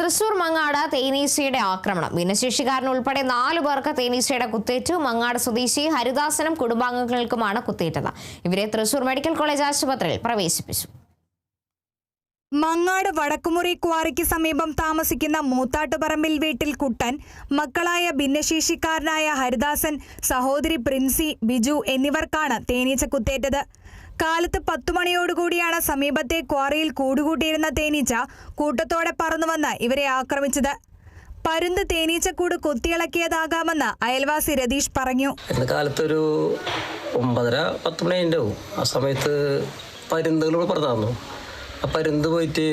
തൃശൂർ മങ്ങാട് തേനീശയുടെ ആക്രമണം. ഭിന്നശേഷിക്കാരൻ ഉൾപ്പെടെ നാലു പേർക്ക് തേനീശയുടെ കുത്തേറ്റു. മങ്ങാട് സ്വദേശി ഹരിദാസനും കുടുംബാംഗങ്ങൾക്കുമാണ് കുത്തേറ്റത്. ഇവരെ തൃശൂർ മെഡിക്കൽ കോളേജ് ആശുപത്രിയിൽ പ്രവേശിപ്പിച്ചു. മങ്ങാട് വടക്കുമുറി ക്വാറിക്ക് സമീപം താമസിക്കുന്ന മൂത്താട്ടുപറമ്പിൽ വീട്ടിൽ കുട്ടൻ മക്കളായ ഭിന്നശേഷിക്കാരനായ ഹരിദാസൻ സഹോദരി പ്രിൻസി ബിജു എന്നിവർക്കാണ് തേനീച്ച കുത്തേറ്റത്. കാലത്ത് പത്തുമണിയോടുകൂടിയാണ് സമീപത്തെ ക്വാറിയിൽ കൂടുകൂട്ടിയിരുന്ന തേനീച്ച കൂട്ടത്തോടെ പറന്നുവന്ന് ഇവരെ ആക്രമിച്ചത്. പരുന്ത് തേനീച്ചക്കൂട് കൊത്തിയിളക്കിയതാകാമെന്ന് അയൽവാസി രതീഷ് പറഞ്ഞു. കാലത്തൊരു ഒമ്പതര പത്ത് മണി ആ സമയത്ത് പരുന്തുകൾ ആ പരുന്ത് പോയിട്ട്?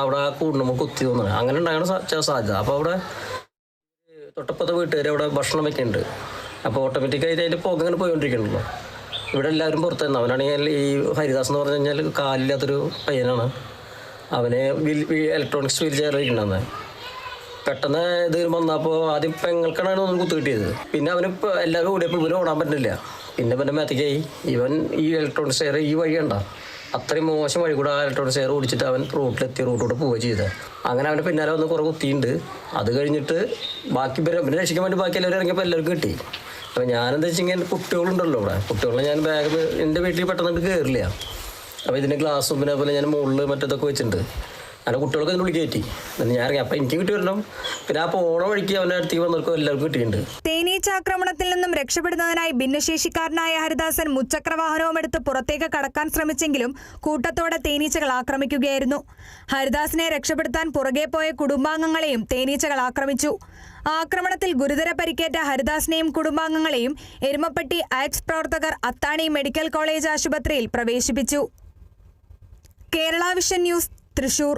അവിടെ ആ കൂടുമ്പോൾ കുത്തി തോന്നണം അങ്ങനെ ഉണ്ടാകണ സാധ്യത. അപ്പോൾ അവിടെ തൊട്ടപ്പുറത്തെ വീട്ടുകാർ അവിടെ ഭക്ഷണം വെക്കുന്നുണ്ട് അപ്പോൾ ഓട്ടോമാറ്റിക്കായിട്ട് അതിന്റെ പുക ഇങ്ങനെ പോയിക്കൊണ്ടിരിക്കണല്ലോ. ഇവിടെ എല്ലാവരും പുറത്തായിരുന്നു അവനാണെങ്കിൽ ഈ ഹരിദാസ് എന്ന് പറഞ്ഞു കഴിഞ്ഞാൽ കാലില്ലാത്തൊരു പയ്യനാണ്. അവനെ ഇലക്ട്രോണിക്സ് വീൽ ചെയറിലിരിക്കണമെന്ന് പെട്ടെന്ന് ഇത് വന്നപ്പോൾ ആദ്യം പെങ്ങൾക്കാണ് ഒന്ന് കുത്തു കിട്ടിയത്. പിന്നെ അവന് എല്ലാവരും ഓടിയപ്പോൾ ഇവന് ഓടാൻ പറ്റുന്നില്ല. പിന്നെ ഇവന്റെ മേത്തേക്കായി ഇവൻ ഈ ഇലക്ട്രോണിക്സ് ചെയർ ഈ വഴി കണ്ട. അത്രയും മോശം വഴി കൂടെ ആ ഷെയർ ഓടിച്ചിട്ട് അവൻ റൂട്ടിലെത്തി റൂട്ടിലൂടെ പോവുക ചെയ്തത് അങ്ങനെ അവന്റെ പിന്നാലെ വന്ന് കുറേ കുത്തിയുണ്ട്. അത് കഴിഞ്ഞിട്ട് ബാക്കി പിന്നെ രക്ഷിക്കാൻ വേണ്ടി ബാക്കി എല്ലാവരും ഇറങ്ങിയപ്പോൾ എല്ലാവർക്കും കിട്ടി. അപ്പോൾ ഞാനെന്താ വെച്ചെങ്കിൽ കുട്ടികളുണ്ടല്ലോ ഇവിടെ. കുട്ടികളെ ഞാൻ ബാഗ് എന്റെ വീട്ടിൽ പെട്ടെന്ന് കയറില്ല അപ്പോൾ ഇതിന്റെ ഗ്ലാസ്സും പിന്നെ അതുപോലെ ഞാൻ മുകളിൽ മറ്റേതൊക്കെ വെച്ചിട്ടുണ്ട്. അങ്ങനെ കുട്ടികൾക്ക് ഇതിനുള്ളിൽ കയറ്റി. എന്നിട്ട് ഞാൻ ഇറങ്ങി അപ്പം എനിക്ക് കിട്ടി വരണം പിന്നെ ആ പോണ വഴിക്ക് അവന്റെ അടുത്തേക്ക് വന്നവർക്കും എല്ലാവർക്കും കിട്ടിയിട്ടുണ്ട്. തേനീച്ച ആക്രമണത്തിൽ നിന്നും രക്ഷപ്പെടുന്നതിനായി ഭിന്നശേഷിക്കാരനായ ഹരിദാസൻ മുച്ചക്രവാഹനവും എടുത്ത് പുറത്തേക്ക് കടക്കാൻ ശ്രമിച്ചെങ്കിലും കൂട്ടത്തോടെ തേനീച്ചകൾ ആക്രമിക്കുകയായിരുന്നു. ഹരിദാസിനെ രക്ഷപ്പെടുത്താൻ പുറകെ പോയ കുടുംബാംഗങ്ങളെയും തേനീച്ചകൾ ആക്രമിച്ചു. ആക്രമണത്തിൽ ഗുരുതര പരിക്കേറ്റ ഹരിദാസിനെയും കുടുംബാംഗങ്ങളെയും എരുമപ്പെട്ടി ആക്സ് പ്രവർത്തകർ അത്താണി മെഡിക്കൽ കോളേജ് ആശുപത്രിയിൽ പ്രവേശിപ്പിച്ചു. Kerala vision news Thrissur.